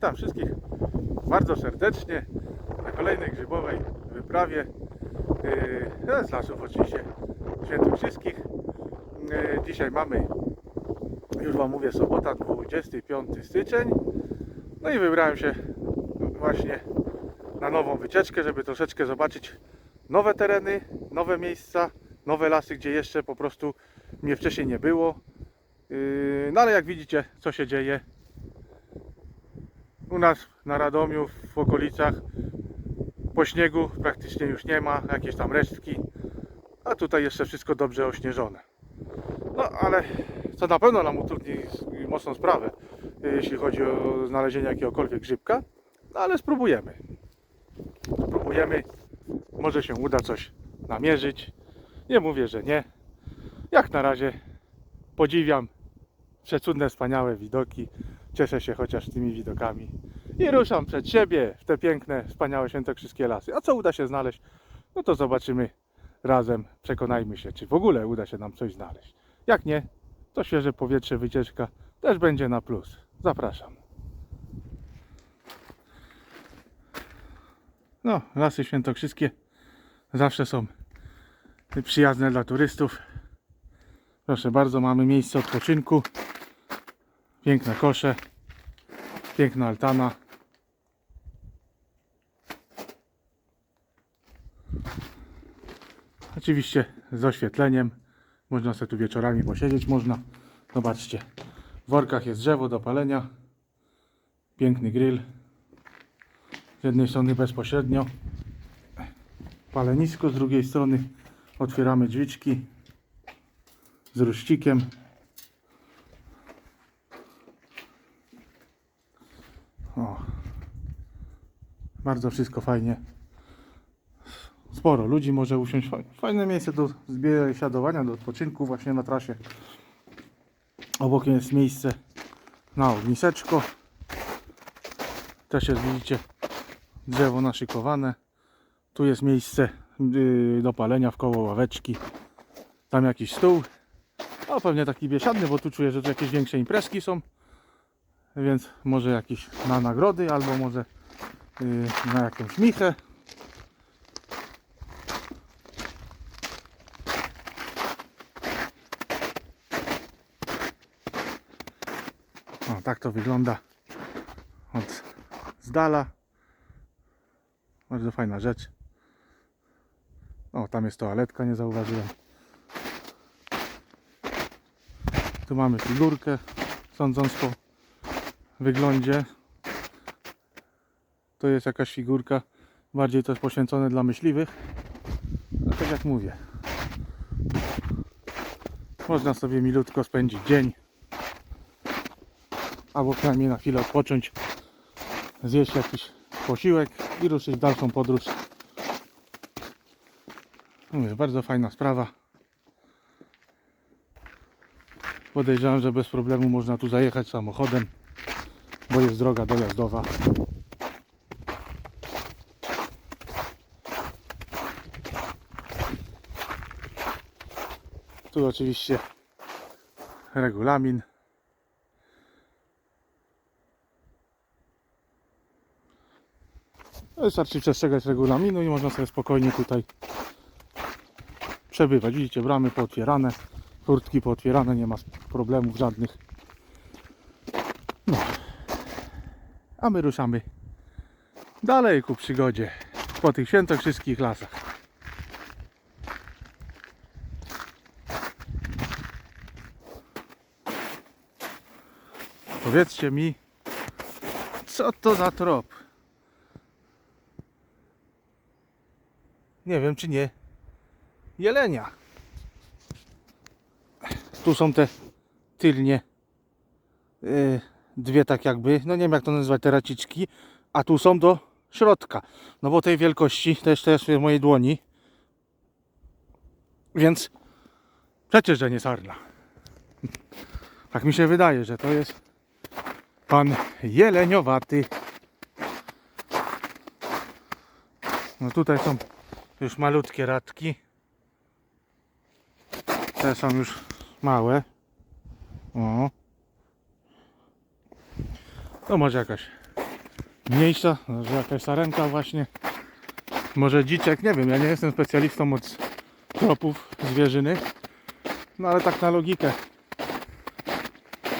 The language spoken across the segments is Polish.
Witam wszystkich bardzo serdecznie na kolejnej grzybowej wyprawie yy, z lasów oczywiście świętokrzyskich. Yy, dzisiaj mamy, już Wam mówię, sobota 25 styczeń. No i wybrałem się właśnie na nową wycieczkę, żeby troszeczkę zobaczyć nowe tereny, nowe miejsca, nowe lasy, gdzie jeszcze po prostu mnie wcześniej nie było. Yy, No ale jak widzicie, co się dzieje, u nas na Radomiu, w okolicach, po śniegu praktycznie już nie ma, jakieś tam resztki, a tutaj jeszcze wszystko dobrze ośnieżone. No ale co na pewno nam utrudni mocną sprawę, y, jeśli chodzi o znalezienie jakiegokolwiek grzybka, no ale spróbujemy. Spróbujemy, może się uda coś namierzyć. Nie mówię, że nie. Jak na razie podziwiam przecudne, wspaniałe widoki. Cieszę się chociaż tymi widokami. I ruszam przed siebie w te piękne, wspaniałe świętokrzyskie lasy. A co uda się znaleźć, no to zobaczymy razem. Przekonajmy się, czy w ogóle uda się nam coś znaleźć. Jak nie, to świeże powietrze, wycieczka też będzie na plus. Zapraszam. No, lasy świętokrzyskie zawsze są przyjazne dla turystów. Proszę bardzo, mamy miejsce odpoczynku. Piękne kosze. Piękna altana. Oczywiście z oświetleniem. Można sobie tu wieczorami posiedzieć. Można. Zobaczcie. W workach jest drzewo do palenia. Piękny grill. Z jednej strony bezpośrednio palenisko, z drugiej strony otwieramy drzwiczki z ruścikiem. Bardzo wszystko fajnie. Sporo ludzi może usiąść. Fa- Fajne miejsce do biesiadowania, do odpoczynku właśnie na trasie. Obok jest miejsce na ogniseczko. Też jest, widzicie, drzewo naszykowane. Tu jest miejsce yy, do palenia w koło ławeczki. Tam jakiś stół. O, pewnie taki biesiadny, bo tu czuję, że tu jakieś większe imprezki są. Więc może jakiś na nagrody, albo może na jakąś michę. O, tak to wygląda od z dala. Bardzo fajna rzecz. O, tam jest toaletka, nie zauważyłem. Tu mamy figurkę, sądząc po wyglądzie. To jest jakaś figurka, bardziej jest poświęcone dla myśliwych. No tak jak mówię. Można sobie milutko spędzić dzień. Albo przynajmniej na chwilę odpocząć, zjeść jakiś posiłek i ruszyć w dalszą podróż. Mówię, bardzo fajna sprawa. Podejrzewam, że bez problemu można tu zajechać samochodem, bo jest droga dojazdowa. Tu oczywiście regulamin. Wystarczy przestrzegać regulaminu i można sobie spokojnie tutaj przebywać. Widzicie, bramy pootwierane, furtki pootwierane, nie ma problemów żadnych. No. A my ruszamy dalej ku przygodzie po tych świętokrzyskich lasach. Powiedzcie mi, co to za trop? Nie wiem, czy nie jelenia. Tu są te tylnie yy, dwie tak jakby, no nie wiem jak to nazywać, te raciczki, a tu są do środka. No bo tej wielkości też też w mojej dłoni. Więc przecież, że nie sarna. Tak mi się wydaje, że to jest pan jeleniowaty. No tutaj są już malutkie radki. Te są już małe. O. To może jakaś mniejsza, że jakaś sarenka właśnie. Może dziczek, nie wiem, ja nie jestem specjalistą od tropów zwierzyny. No ale tak na logikę.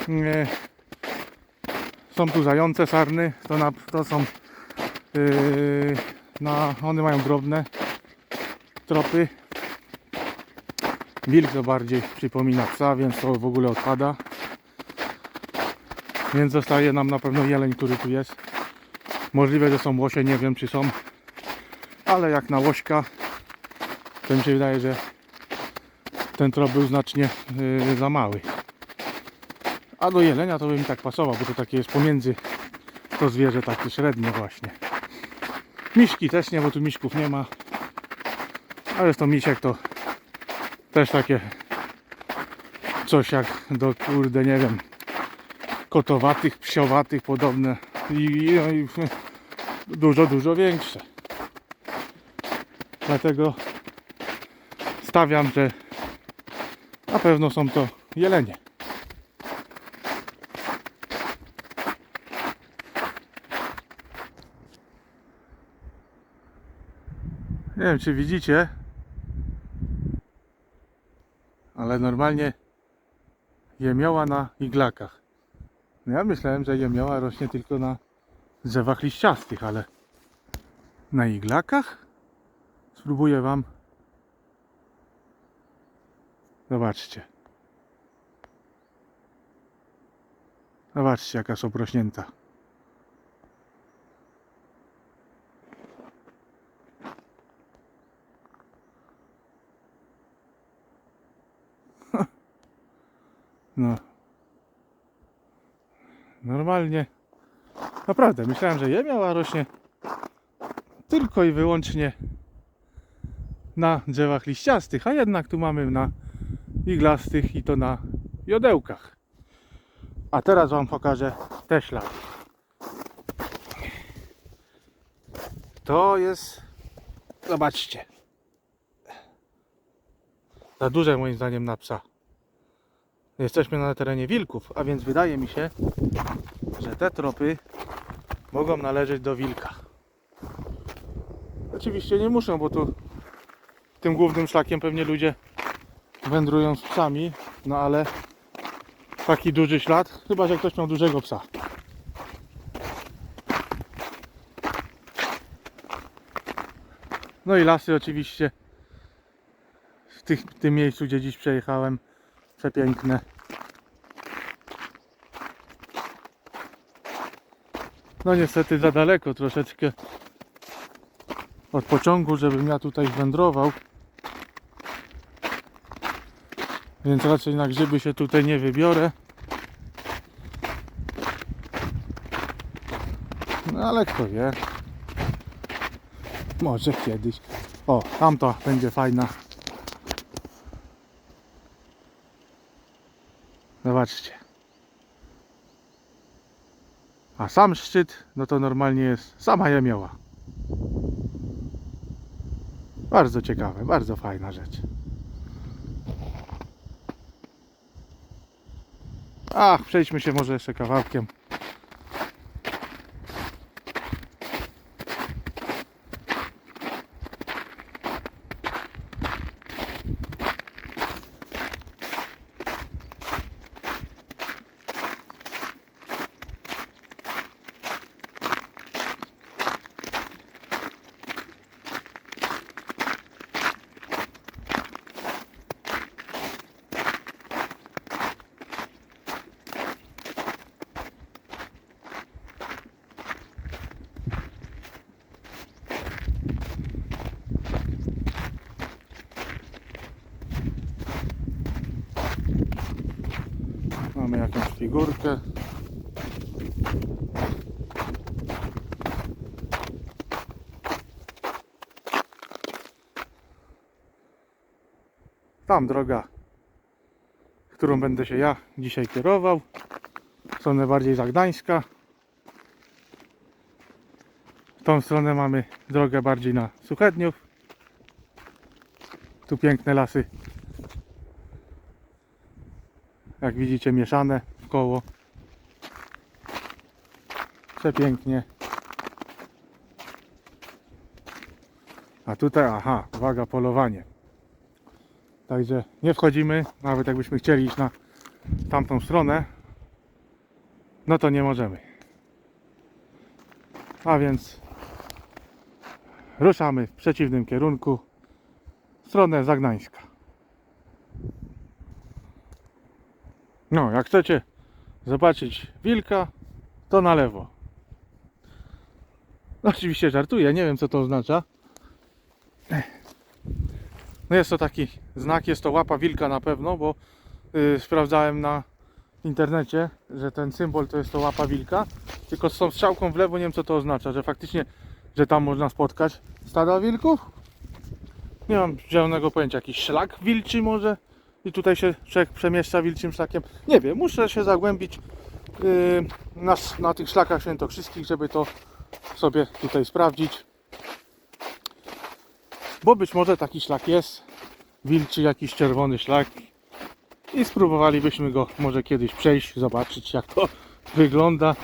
Nie. Są tu zające, sarny, to, na, to są yy, na, one mają drobne tropy. Wilk to bardziej przypomina psa, więc to w ogóle odpada. Więc zostaje nam na pewno jeleń, który tu jest. Możliwe, że są łosie, nie wiem czy są. Ale jak na łośka, to mi się wydaje, że ten trop był znacznie yy, za mały. A do jelenia to by mi tak pasował, bo to takie jest pomiędzy to zwierzę takie średnie właśnie. Miśki też nie, bo tu miśków nie ma. A jest to misiek to też takie coś jak do kurde nie wiem kotowatych, psiowatych podobne i, i, no i dużo, dużo większe. Dlatego stawiam, że na pewno są to jelenie. Wiem czy widzicie, ale normalnie jemioła na iglakach. No ja myślałem, że jemioła rośnie tylko na drzewach liściastych, ale na iglakach? Spróbuję wam. Zobaczcie. Zobaczcie jaka są prośnięta. No. Normalnie. Naprawdę, myślałem, że jemioła rośnie tylko i wyłącznie na drzewach liściastych, a jednak tu mamy na iglastych i to na jodełkach. A teraz Wam pokażę te ślady. To jest, zobaczcie, za duże moim zdaniem na psa. Jesteśmy na terenie wilków, a więc wydaje mi się, że te tropy mogą należeć do wilka. Oczywiście nie muszą, bo tu tym głównym szlakiem pewnie ludzie wędrują z psami, no ale taki duży ślad, chyba że ktoś miał dużego psa. No i lasy oczywiście w, tych, w tym miejscu, gdzie dziś przejechałem, przepiękne. No niestety za daleko troszeczkę od pociągu, żebym ja tutaj wędrował. Więc raczej na grzyby się tutaj nie wybiorę. No ale kto wie. Może kiedyś. O, tamta będzie fajna. Zobaczcie. A sam szczyt, no to normalnie jest sama jemioła. Bardzo ciekawe, bardzo fajna rzecz. Ach, przejdźmy się może jeszcze kawałkiem. Mamy figurkę. Tam droga, którą będę się ja dzisiaj kierował. W stronę bardziej za Gdańska. W tą stronę mamy drogę bardziej na Suchedniów. Tu piękne lasy jak widzicie mieszane koło. Przepięknie. A tutaj, aha, uwaga, polowanie. Także nie wchodzimy, nawet jakbyśmy chcieli iść na tamtą stronę, no to nie możemy. A więc ruszamy w przeciwnym kierunku, w stronę Zagnańska. No, jak chcecie zobaczyć wilka, to na lewo. No, oczywiście żartuję, nie wiem co to oznacza. No jest to taki znak, jest to łapa wilka na pewno, bo y, sprawdzałem na internecie, że ten symbol to jest to łapa wilka, tylko z tą strzałką w lewo nie wiem co to oznacza, że faktycznie, że tam można spotkać stada wilków. Nie mam zielonego pojęcia, jakiś szlak wilczy może i tutaj się człowiek przemieszcza wilczym szlakiem. Nie wiem, muszę się zagłębić yy, na, na tych szlakach świętokrzyskich, żeby to sobie tutaj sprawdzić. Bo być może taki szlak jest, wilczy jakiś czerwony szlak i spróbowalibyśmy go może kiedyś przejść, zobaczyć jak to wygląda.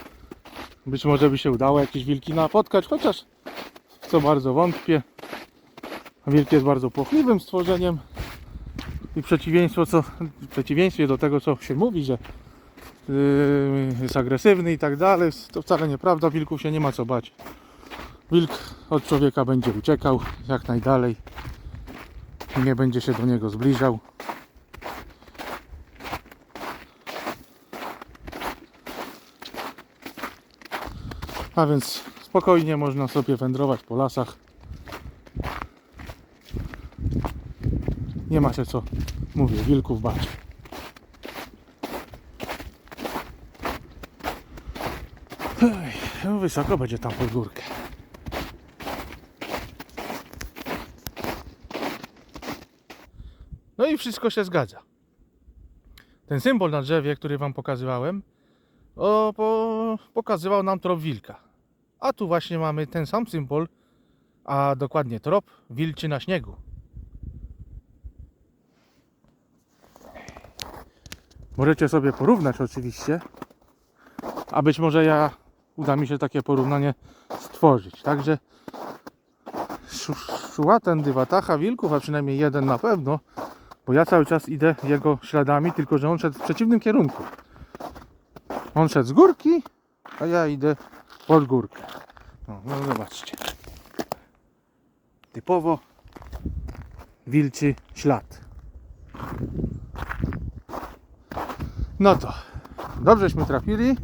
Być może by się udało jakieś wilki napotkać, chociaż w co bardzo wątpię. Wilk jest bardzo płochliwym stworzeniem i przeciwieństwo co, w przeciwieństwie do tego co się mówi, że yy, jest agresywny i tak dalej, to wcale nieprawda, wilków się nie ma co bać. Wilk od człowieka będzie uciekał jak najdalej nie będzie się do niego zbliżał. A więc spokojnie można sobie wędrować po lasach. Nie ma się co, mówię, wilków bać. Ej, no wysoko będzie tam pod górkę. No i wszystko się zgadza. Ten symbol na drzewie, który Wam pokazywałem, o, po, pokazywał nam trop wilka. A tu właśnie mamy ten sam symbol, a dokładnie trop wilczy na śniegu. Możecie sobie porównać oczywiście, a być może ja uda mi się takie porównanie stworzyć. Także sz- szła tędy watacha wilków, a przynajmniej jeden na pewno, bo ja cały czas idę jego śladami, tylko że on szedł w przeciwnym kierunku. On szedł z górki, a ja idę pod górkę. No, no zobaczcie. Typowo wilczy ślad. No to dobrześmy trafili,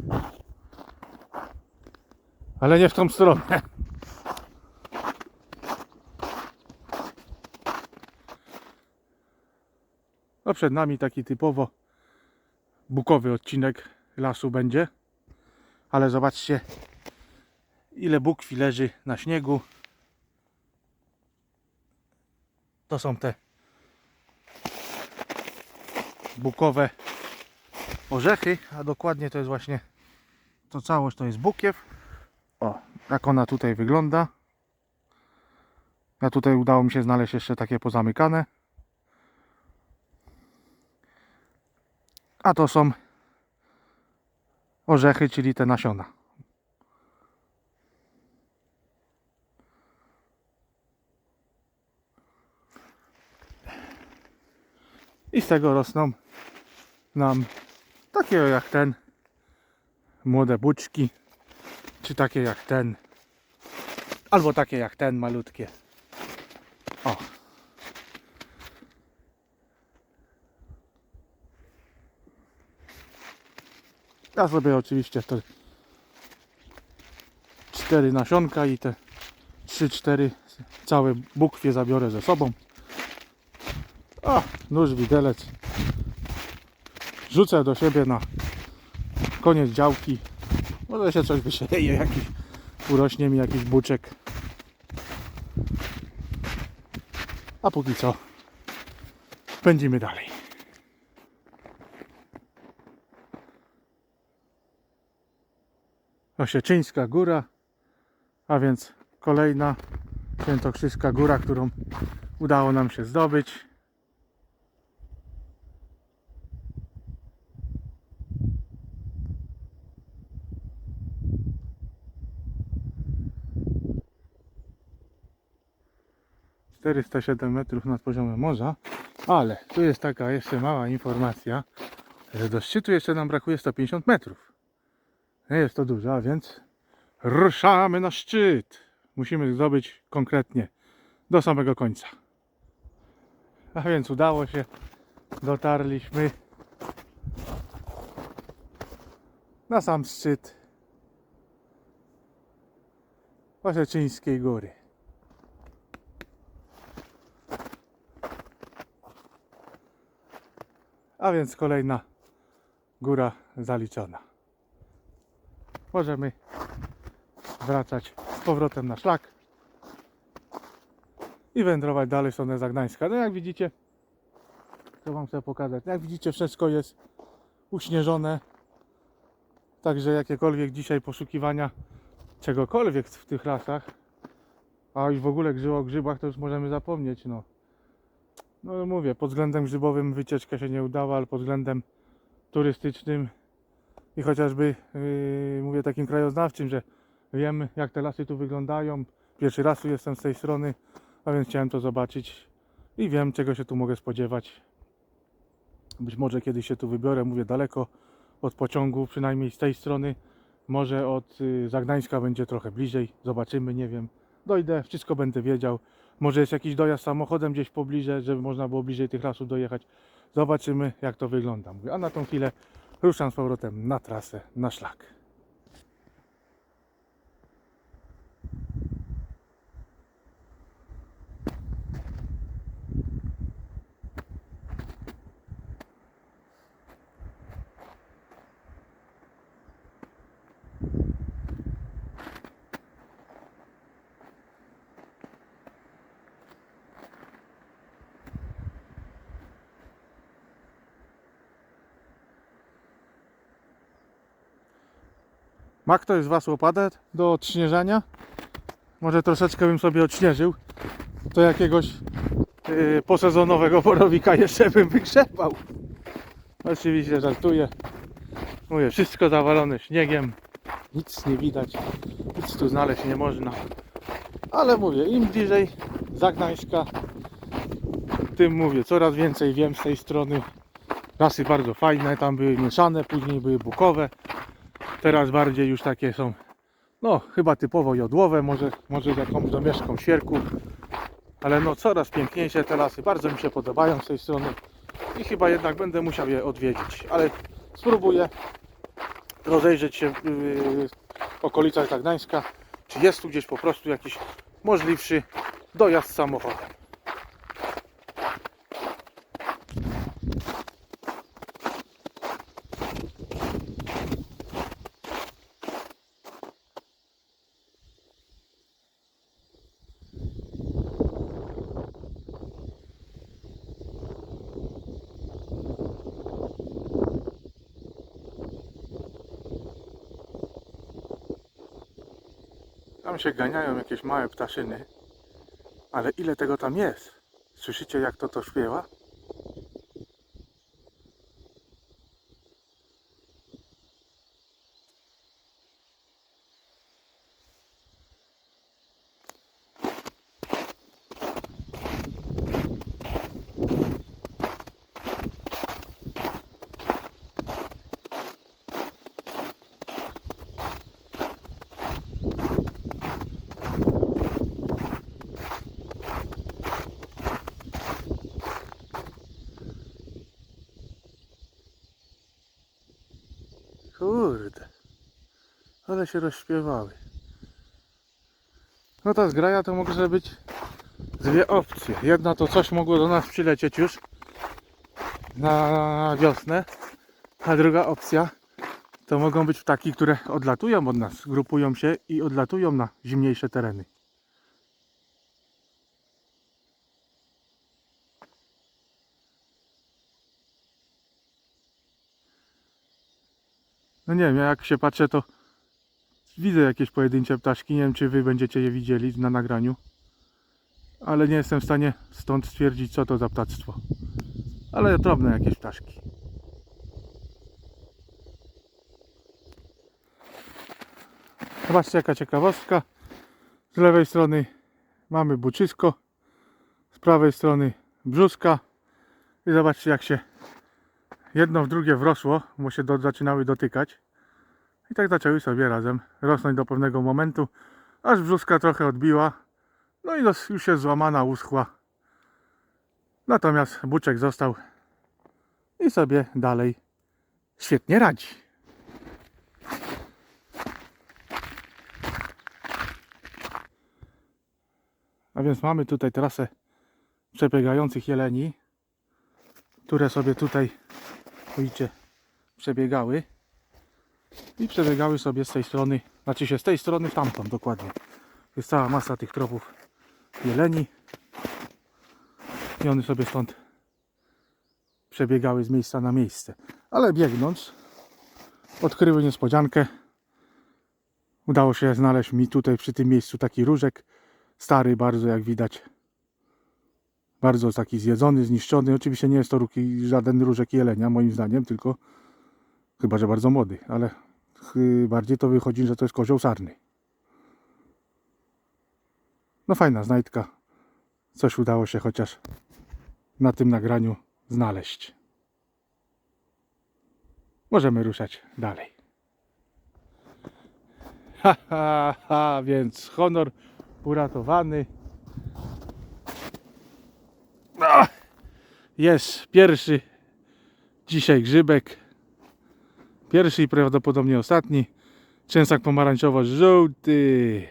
ale nie w tą stronę. No przed nami taki typowo bukowy odcinek lasu będzie. Ale zobaczcie ile bukwi leży na śniegu. To są te bukowe orzechy, a dokładnie to jest właśnie to całość to jest bukiew. O, jak ona tutaj wygląda. Ja tutaj udało mi się znaleźć jeszcze takie pozamykane. A to są orzechy, czyli te nasiona. I z tego rosną nam takie jak ten młode buczki, czy takie jak ten, albo takie jak ten malutkie. O. Ja sobie oczywiście te cztery nasionka i te trzy, cztery całe bukwie zabiorę ze sobą. O, nóż widelec. Rzucę do siebie na koniec działki. Może się coś wysieje, jakiś urośnie mi jakiś buczek. A póki co pędzimy dalej. Osieczyńska Góra, a więc kolejna świętokrzyska góra, którą udało nam się zdobyć. 407 metrów nad poziomem morza, ale tu jest taka jeszcze mała informacja, że do szczytu jeszcze nam brakuje 150 metrów. Nie jest to dużo, a więc ruszamy na szczyt. Musimy zdobyć konkretnie do samego końca. A więc udało się, dotarliśmy na sam szczyt Oseczyńskiej Góry. A więc kolejna góra zaliczona. Możemy wracać z powrotem na szlak i wędrować dalej w stronę Zagnańska. No jak widzicie, to wam chcę pokazać. Jak widzicie, wszystko jest uśnieżone. Także jakiekolwiek dzisiaj poszukiwania czegokolwiek w tych lasach, a już w ogóle grzyło o grzybach, to już możemy zapomnieć. No. No mówię, pod względem grzybowym wycieczka się nie udała, ale pod względem turystycznym i chociażby yy, mówię takim krajoznawczym, że wiem jak te lasy tu wyglądają. Pierwszy raz tu jestem z tej strony, a więc chciałem to zobaczyć i wiem czego się tu mogę spodziewać. Być może kiedyś się tu wybiorę, mówię daleko od pociągu, przynajmniej z tej strony. Może od y, Zagnańska będzie trochę bliżej, zobaczymy, nie wiem. Dojdę, wszystko będę wiedział. Może jest jakiś dojazd samochodem gdzieś pobliże, żeby można było bliżej tych lasów dojechać. Zobaczymy, jak to wygląda. Mówię, A na tą chwilę ruszam z powrotem na trasę, na szlak. Ma ktoś z Was łopatę do odśnieżania? Może troszeczkę bym sobie odśnieżył. To jakiegoś yy, posezonowego borowika jeszcze bym wygrzebał. Oczywiście żartuję. Mówię, wszystko zawalone śniegiem. Nic nie widać. Nic tu znaleźć nie można. Ale mówię, im bliżej Zagnańska, tym mówię, coraz więcej wiem z tej strony. Lasy bardzo fajne, tam były mieszane, później były bukowe. Teraz bardziej już takie są, no chyba typowo jodłowe, może, może z jakąś domieszką świerku. Ale no coraz piękniejsze te lasy, bardzo mi się podobają z tej strony i chyba jednak będę musiał je odwiedzić, ale spróbuję rozejrzeć się yy, w okolicach Gdańska, czy jest tu gdzieś po prostu jakiś możliwszy dojazd samochodem. Się ganiają jakieś małe ptaszyny. Ale ile tego tam jest? Słyszycie jak to to śpiewa? Kurde. Ale się rozśpiewały. No ta zgraja to może być dwie opcje. Jedna to coś mogło do nas przylecieć już na wiosnę, a druga opcja to mogą być ptaki, które odlatują od nas, grupują się i odlatują na zimniejsze tereny. No nie wiem, ja jak się patrzę to widzę jakieś pojedyncze ptaszki, nie wiem czy wy będziecie je widzieli na nagraniu. Ale nie jestem w stanie stąd stwierdzić co to za ptactwo. Ale drobne jakieś ptaszki. Zobaczcie jaka ciekawostka. Z lewej strony mamy buczysko. prawej strony brzuska i zobaczcie jak się jedno w drugie wrosło, bo się do, zaczynały dotykać i tak zaczęły sobie razem rosnąć do pewnego momentu, aż brzuska trochę odbiła, no i już się złamana, uschła. Natomiast buczek został i sobie dalej świetnie radzi. A więc mamy tutaj trasę przebiegających jeleni, które sobie tutaj, widzicie, przebiegały i przebiegały sobie z tej strony, znaczy się z tej strony w tamtą dokładnie. Jest cała masa tych tropów jeleni i one sobie stąd przebiegały z miejsca na miejsce. Ale biegnąc, odkryły niespodziankę. Udało się znaleźć mi tutaj przy tym miejscu taki różek, stary bardzo jak widać. Bardzo taki zjedzony, zniszczony. Oczywiście nie jest to żaden różek jelenia moim zdaniem, tylko chyba, że bardzo młody, ale bardziej to wychodzi, że to jest kozioł sarny. No fajna znajdka. Coś udało się chociaż na tym nagraniu znaleźć. Możemy ruszać dalej. Ha, ha, ha, więc honor uratowany. Jest pierwszy dzisiaj grzybek. Pierwszy i prawdopodobnie ostatni. Częsak pomarańczowo-żółty.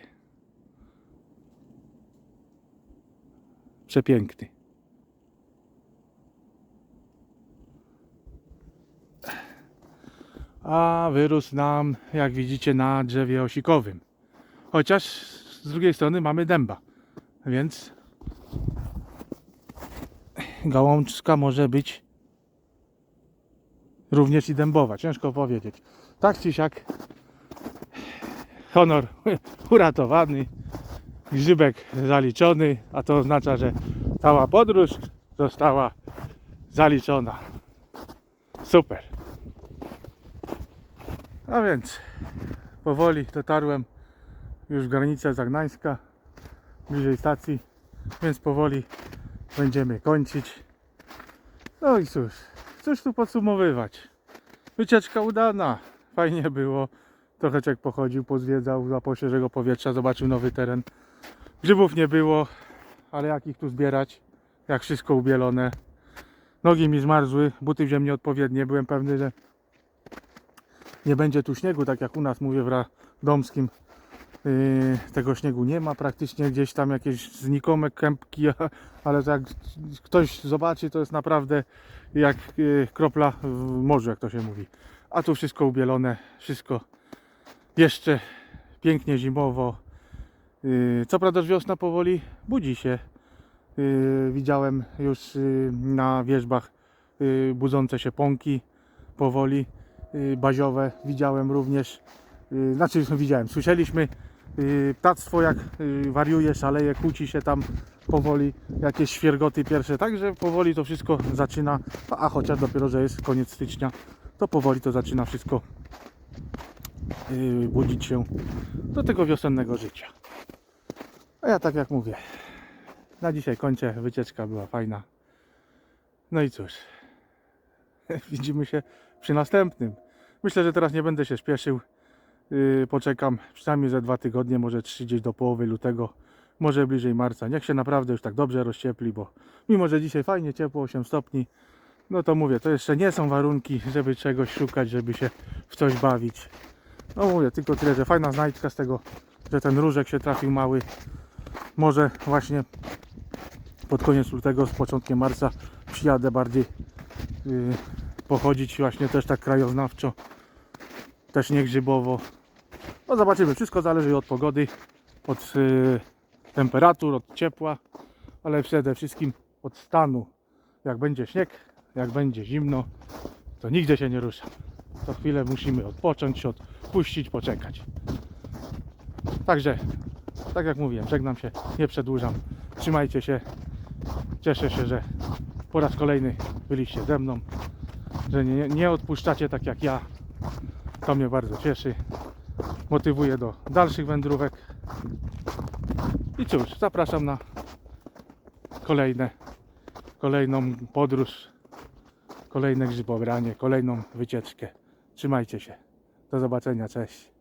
Przepiękny. A wyrósł nam, jak widzicie, na drzewie osikowym. Chociaż z drugiej strony mamy dęba, więc gałązka może być również i dębowa. Ciężko powiedzieć. Tak czy siak honor uratowany, grzybek zaliczony, a to oznacza, że cała podróż została zaliczona. Super. A więc powoli dotarłem już w granicę Zagnańska, bliżej stacji, więc powoli będziemy kończyć. No i cóż, cóż tu podsumowywać. Wycieczka udana, fajnie było. Trochę czek pochodził, pozwiedzał, zapał świeżego powietrza, zobaczył nowy teren. Grzybów nie było, ale jak ich tu zbierać, jak wszystko ubielone. Nogi mi zmarzły, buty wziąłem nieodpowiednie, byłem pewny, że nie będzie tu śniegu, tak jak u nas mówię w Radomskim. Yy, tego śniegu nie ma praktycznie, gdzieś tam jakieś znikome kępki, ale jak ktoś zobaczy, to jest naprawdę jak yy, kropla w morzu, jak to się mówi. A tu wszystko ubielone, wszystko jeszcze pięknie zimowo. Yy, Co prawda wiosna powoli budzi się. Widziałem już na wierzbach budzące się pąki powoli y, baziowe widziałem również, y, znaczy widziałem, słyszeliśmy y, ptactwo jak y, wariuje, szaleje, kłóci się tam powoli, jakieś świergoty pierwsze, także powoli to wszystko zaczyna, a, a chociaż dopiero, że jest koniec stycznia, to powoli to zaczyna wszystko y, budzić się do tego wiosennego życia. A ja tak jak mówię, na dzisiaj kończę, wycieczka była fajna. No i cóż, widzimy się przy następnym. Myślę, że teraz nie będę się śpieszył. Yy, poczekam przynajmniej za dwa tygodnie, może trzy gdzieś do połowy lutego, może bliżej marca. Niech się naprawdę już tak dobrze rozciepli, bo mimo, że dzisiaj fajnie ciepło, 8 stopni, no to mówię, to jeszcze nie są warunki, żeby czegoś szukać, żeby się w coś bawić. No mówię, tylko tyle, że fajna znajdźka z tego, że ten różek się trafił mały. Może właśnie pod koniec lutego, z początkiem marca przyjadę bardziej yy, pochodzić właśnie też tak krajoznawczo, też nie grzybowo. No zobaczymy, wszystko zależy od pogody, od y, temperatur, od ciepła, ale przede wszystkim od stanu. Jak będzie śnieg, jak będzie zimno, to nigdzie się nie ruszam. Co chwilę musimy odpocząć, odpuścić, poczekać. Także, tak jak mówiłem, żegnam się, nie przedłużam. Trzymajcie się. Cieszę się, że po raz kolejny byliście ze mną że nie, nie odpuszczacie tak jak ja. To mnie bardzo cieszy. Motywuje do dalszych wędrówek. I cóż, zapraszam na kolejne, kolejną podróż, kolejne grzybobranie, kolejną wycieczkę. Trzymajcie się. Do zobaczenia, cześć.